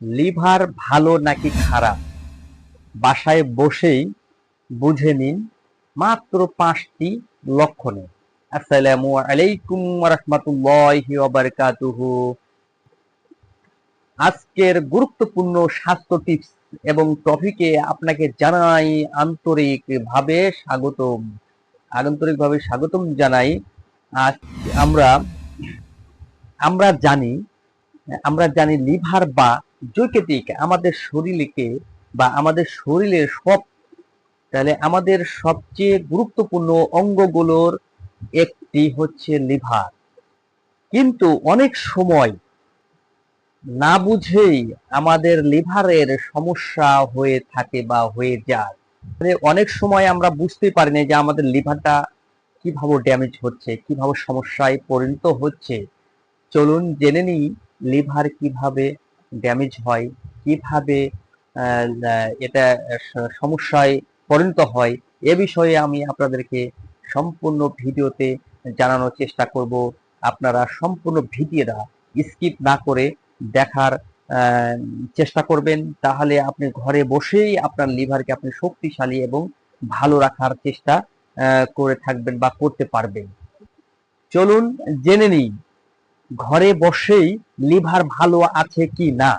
Liver ভালো নাকি খারাপ? বাসায় বসেই বুঝে নিন, মাত্র পাঁচটি লক্ষণে। আসসালামু আলাইকুম রহমতুল্লাহি বারাকাতুহু আজকের গুরুত্বপূর্ণ স্বাস্থ্য টিপস এবং টপিকে আপনাকে জানাই আন্তরিক ভাবে স্বাগতম। আন্তরিকভাবে স্বাগতম জানাই আজ আমরা আমরা জানি আমরা জানি লিভার বা জৈকেটিক আমাদের শরীরকে বা আমাদের শরীরের সব, তাহলে আমাদের সবচেয়ে গুরুত্বপূর্ণ অঙ্গগুলোর একটি হচ্ছে লিভার। কিন্তু অনেক সময় না বুঝেই আমাদের লিভারের সমস্যা হয়ে থাকে বা হয়ে যায়। অনেক সময় আমরা বুঝতে পারি না যে আমাদের লিভারটা কীভাবে ড্যামেজ হচ্ছে, কীভাবে সমস্যায় পরিণত হচ্ছে। চলুন জেনে নিই লিভার কীভাবে ড্যামেজ হয়, কীভাবে এটা সমস্যায় পরিণত হয়, এ বিষয়ে আমি আপনাদেরকে সম্পূর্ণ ভিডিওতে জানানোর চেষ্টা করব। আপনারা সম্পূর্ণ ভিডিওটা স্কিপ না করে দেখার চেষ্টা করবেন। তাহলে আপনি ঘরে বসেই আপনার লিভারকে আপনি শক্তিশালী এবং ভালো রাখার চেষ্টা করে থাকবেন বা করতে পারবেন। চলুন জেনে নিই। ঘরে বসেই লিভার ভালো আছে কি না?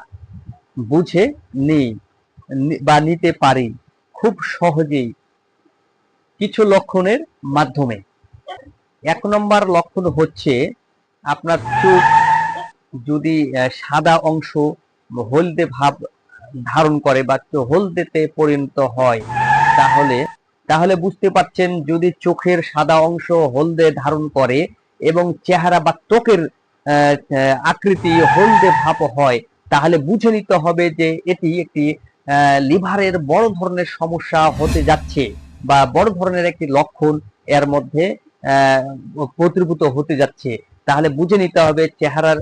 বুঝে নেই বা নিতে পারি। খুব সহজেই। কিছু লক্ষণের মাধ্যমে। এক নম্বর লক্ষণ হচ্ছে আপনার চোখ যদি সাদা অংশ হলদে ভাব ধারণ করে বা হলদেতে পরিণত হয়, তাহলে তাহলে বুঝতে পারছেন যদি চোখের সাদা অংশ হলদে ধারণ করে এবং চেহারা বা ত্বকের আকৃতি, হলদে ভাব হয়। তাহলে বুঝে নিতে হবে যে এটি একটি লিভারের বড় ধরনের সমস্যা হতে যাচ্ছে বা বড় ধরনের একটি লক্ষণ এর মধ্যে প্রতিভূত হতে যাচ্ছে। তাহলে বুঝে নিতে হবে চেহারার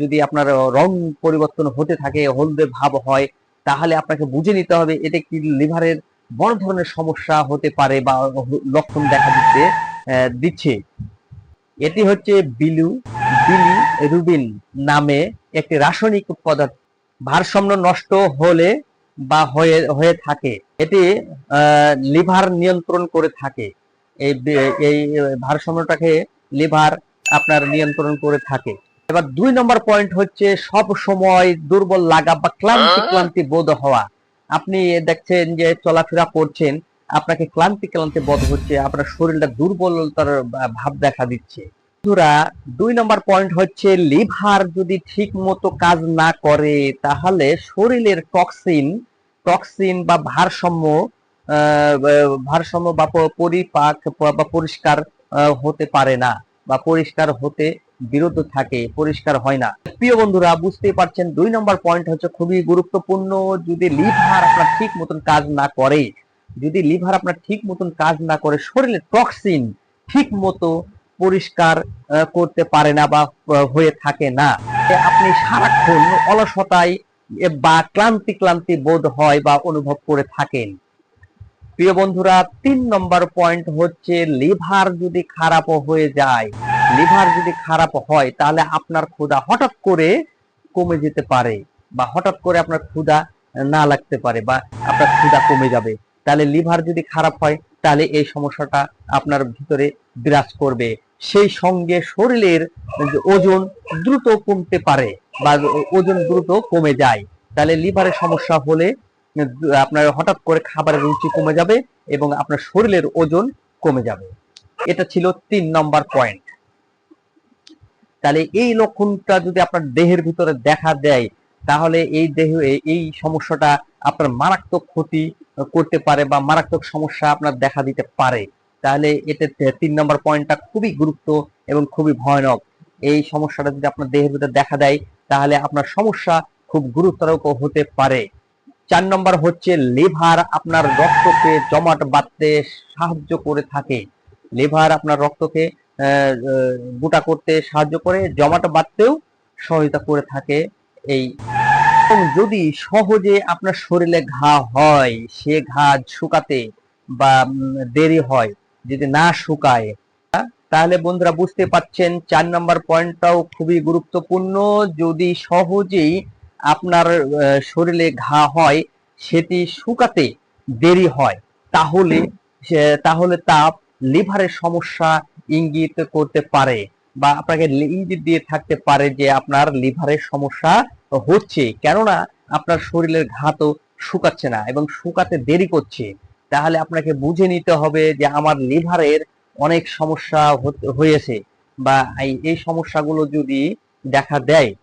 যদি আপনার রং পরিবর্তন হতে থাকে, হলদে ভাব হয়, তাহলে আপনাকে বুঝে নিতে হবে এটা কি লিভারের বড় ধরনের সমস্যা হতে পারে বা লক্ষণ দেখা দিতে দিচ্ছে। এটি হচ্ছে বিলু। বিলি রুবিন নামে একটি রাসায়নিক পদার্থ ভারসাম্য নষ্ট হলে বা হয়ে হয়ে থাকে। এটি লিভার নিয়ন্ত্রণ করে থাকে। এই এই ভারসাম্যটাকে লিভার আপনার নিয়ন্ত্রণ করে থাকে। এবার দুই নম্বর পয়েন্ট হচ্ছে সব সময় দুর্বল লাগা বা ক্লান্তি ক্লান্তি বোধ হওয়া। আপনি দেখছেন যে চলাফেরা করছেন আপনাকে ক্লান্তি ক্লান্তি বোধ হচ্ছে আপনার শরীরটা দুর্বলতার ভাব দেখা দিচ্ছে। বন্ধুরা, দুই নম্বর পয়েন্ট হচ্ছে লিভার যদি ঠিক মতো কাজ না করে, তাহলে শরীরের টক্সিন টক্সিন বা ভারসাম্য ভারসাম্য বা পরিপাক বা পরিষ্কার হতে পারে না বা পরিষ্কার হতে বিরত থাকে, পরিষ্কার হয় না। প্রিয় বন্ধুরা, বুঝতেই পারছেন, দুই নম্বর পয়েন্ট হচ্ছে খুবই গুরুত্বপূর্ণ, যদি লিভার আপনার ঠিক মতন কাজ না করে, যদি লিভার আপনার ঠিক মতন কাজ না করে শরীরের টক্সিন ঠিক মতো পরিষ্কার করতে পারে না বা হয়ে থাকে না। আপনি সারাক্ষণ অলসতায় বা ক্লান্তি ক্লান্তি বোধ হয় বা অনুভব করে থাকেন। প্রিয় বন্ধুরা, তিন নম্বর পয়েন্ট হচ্ছে লিভার যদি খারাপ হয়ে যায়, লিভার যদি খারাপ হয়, তাহলে আপনার ক্ষুধা হঠাৎ করে কমে যেতে পারে বা হঠাৎ করে আপনার ক্ষুধা না লাগতে পারে বা আপনার ক্ষুধা কমে যাবে। তাহলে লিভার যদি খারাপ হয়, তাহলে এই সমস্যাটা আপনার ভিতরে বিরাজ করবে। সেই সঙ্গে শরীরের ওজন দ্রুত কমতে পারে বা ওজন দ্রুত কমে যায়। তাহলে লিভারের সমস্যা হলে আপনার হঠাৎ করে খাবারের রুচি কমে যাবে এবং আপনার শরীরের ওজন কমে যাবে। এটা ছিল তিন নম্বর পয়েন্ট তাহলে এই লক্ষণটা যদি আপনার দেহের ভিতরে দেখা দেয়, তাহলে এই দেহ, এই সমস্যাটা আপনার মারাত্মক ক্ষতি করতে পারে বা মারাত্মক সমস্যা আপনার দেখা দিতে পারে। তাহলে এতে তিন নম্বর পয়েন্টটা খুবই গুরুত্ব এবং খুবই ভয়ানক। এই সমস্যাটা যদি আপনার দেহের ভিতরে দেখা দেয়, তাহলে আপনার সমস্যা খুব গুরুতর হতে পারে। চার নম্বর হচ্ছে লিভার আপনার রক্তকে জমাট বাঁধতে সাহায্য করে থাকে। লিভার আপনার রক্তকে গোটা করতে সাহায্য করে, জমাট বাঁধতেও সহায়তা করে থাকে এই। যদি সহজে আপনার শরীরে ঘা হয়, সে ঘা শুকাতে বা দেরি হয় যদি না শুকায়, তাহলে বন্ধুরা বুঝতে পারছেন চার নম্বর পয়েন্টটাও খুবই গুরুত্বপূর্ণ। যদি সহজেই আপনার শরীরে ঘা হয়, সেটি শুকাতে দেরি হয়, তাহলে তাহলে তাপ লিভারের সমস্যা ইঙ্গিত করতে পারে বা আপনাকে ইঙ্গিত দিয়ে থাকতে পারে যে আপনার লিভারের সমস্যা হচ্ছে। কেননা আপনার শরীরের ঘা তো শুকাচ্ছে না এবং শুকাতে দেরি করছে। তাহলে আপনাকে বুঝে নিতে হবে যে আমার লিভারের অনেক সমস্যা হয়েছে বা এই- সমস্যাগুলো যদি দেখা দেয়।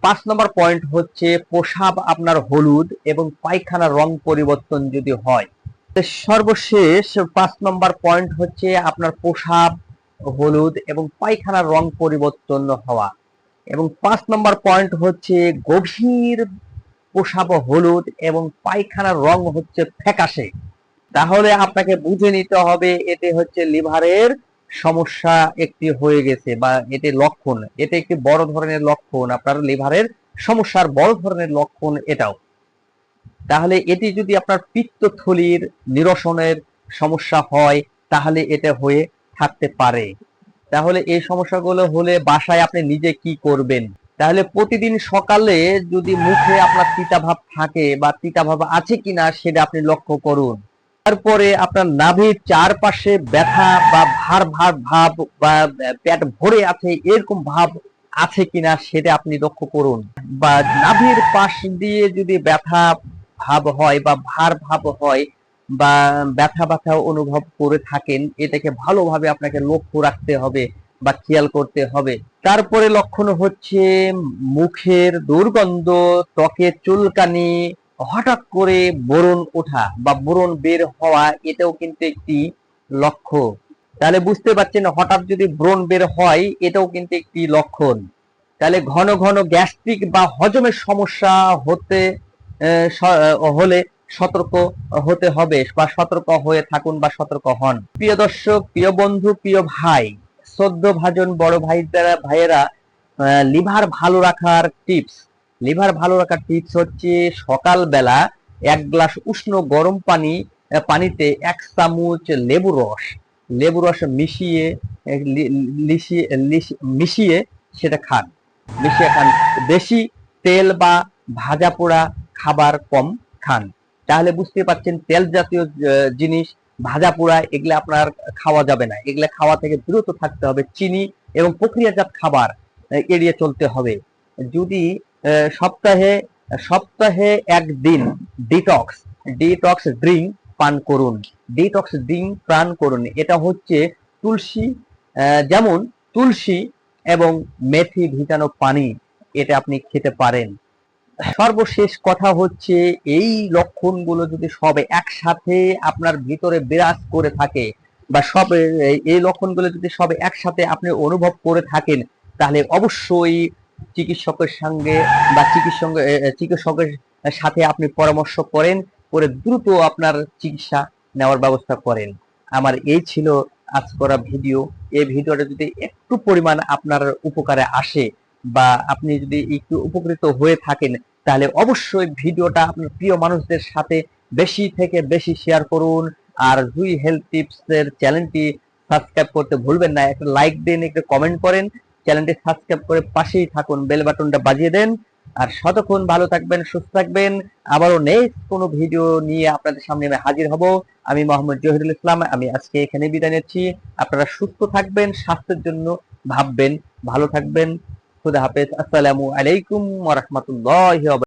পাঁচ নম্বর পয়েন্ট হচ্ছে প্রসাব আপনার হলুদ এবং পায়খানার রং পরিবর্তন যদি হয়। সর্বশেষ পাঁচ নম্বর পয়েন্ট হচ্ছে আপনার প্রসাব হলুদ এবং পায়খানার রং পরিবর্তন হওয়া। এবং পাঁচ নম্বর পয়েন্ট হচ্ছে গভীর প্রসাব হলুদ এবং পায়খানার রং হচ্ছে ফ্যাকাশে। তাহলে আপনাকে বুঝে নিতে হবে এতে হচ্ছে লিভারের সমস্যা একটি হয়ে গেছে বা এতে লক্ষণ। এটা একটি বড় ধরনের লক্ষণ, আপনার লিভারের সমস্যার বড় ধরনের লক্ষণ এটাও। তাহলে এটি যদি আপনার পিত্তথলির নিরসনের সমস্যা হয়, তাহলে এটা হয়ে থাকতে পারে। তাহলে এই সমস্যাগুলো হলে বাসায় আপনি নিজে কি করবেন? তাহলে প্রতিদিন সকালে যদি মুখে আপনার তিতা ভাব থাকে বা তিতা ভাব আছে কিনা সেটা আপনি লক্ষ্য করুন। তারপরে আপনার নাভির চারপাশে ব্যথা বা ভার ভার ভাব বা পেট ভরে আছে এরকম ভাব আছে কিনা সেটা আপনি লক্ষ্য করুন। বা নাভির পাশ দিয়ে যদি ব্যথা ভাব হয় বা ভার ভাব হয় বা ব্যথা ব্যথা অনুভব করে থাকেন, এটাকে ভালোভাবে আপনাকে লক্ষ্য রাখতে হবে। বা খেয়াল করতে হবে। তারপরে লক্ষণ হচ্ছে মুখের দুর্গন্ধ, ত্বকে চুলকানি, হঠাৎ করে বোরন ওঠা বা বোরন বের হওয়া, এটাও কিন্তু একটি লক্ষ্য। তাহলে বুঝতে পারছেন, হঠাৎ যদি ব্রণ বের হয়, এটাও কিন্তু একটি লক্ষণ। তাহলে ঘন ঘন গ্যাস্ট্রিক বা হজমের সমস্যা হতে হলে সতর্ক হতে হবে বা সতর্ক হয়ে থাকুন বা সতর্ক হন। প্রিয় দর্শক, প্রিয় বন্ধু, প্রিয় ভাই সদ্য ভাজন বড় ভাই ভাইয়েরা লিভার ভালো রাখার টিপস। লিভার ভালো রাখার টিপস হচ্ছে সকালবেলা এক গ্লাস উষ্ণ গরম পানি পানিতে এক চামচ লেবু রস। লেবু রস মিশিয়ে মিশিয়ে সেটা খান। মিশিয়ে খান। বেশি তেল বা ভাজা পোড়া খাবার কম খান। তাহলে বুঝতে পারছেন তেল জাতীয় জিনিস ভাজা পোড়া, এগুলো আপনার খাওয়া যাবে না। এগুলো খাওয়া থেকে বিরত থাকতে হবে চিনি এবং প্রক্রিয়াজাত খাবার এড়িয়ে চলতে হবে। যদি সপ্তাহে সপ্তাহে একদিন ডিটক্স ডিটক্স ড্রিঙ্ক পান করুন। ডিটক্স ড্রিঙ্ক পান করুন। এটা হচ্ছে তুলসী যেমন তুলসী এবং মেথি ভিজানো পানি, এটা আপনি খেতে পারেন। সর্বশেষ কথা হচ্ছে, এই লক্ষণগুলো যদি সব একসাথে আপনার ভিতরে বিরাজ করে থাকে বা সব এই- লক্ষণগুলো যদি সব একসাথে আপনি অনুভব করে থাকেন, তাহলে অবশ্যই চিকিৎসকের সঙ্গে বা চিকিৎসক চিকিৎসকের সাথে আপনি পরামর্শ করেন, করে দ্রুত আপনার চিকিৎসা নেওয়ার ব্যবস্থা করেন। আমার এই ছিল আজ করা ভিডিও। এই ভিডিওটা যদি একটু পরিমাণ আপনার উপকারে আসে বা আপনি যদি একটু উপকৃত হয়ে থাকেন, তাহলে অবশ্যই ভিডিওটা আপনার প্রিয় মানুষদের সাথে বেশি থেকে বেশি শেয়ার করুন। আর জুই হেলথ টিপস এর চ্যানেলটি সাবস্ক্রাইব করতে ভুলবেন না। একটা লাইক দিন, একটা কমেন্ট করেন। চ্যানেলটি সাবস্ক্রাইব করে পাশেই থাকুন বেল বাটনটা বাজিয়ে দেন। আর শতক্ষণ ভালো থাকবেন, সুস্থ থাকবেন। আবারও নেক্সট কোনো ভিডিও নিয়ে আপনাদের সামনে আমি হাজির হব। আমি মোহাম্মদ জহিরুল ইসলাম, আমি আজকে এখানে বিদায় নিচ্ছি। আপনারা সুস্থ থাকবেন, স্বাস্থ্যের জন্য ভাববেন, ভালো থাকবেন। খুদা হাফেজ আসসালামু আলাইকুম ওয়া রাহমাতুল্লাহি ওয়া বারাকাতুহু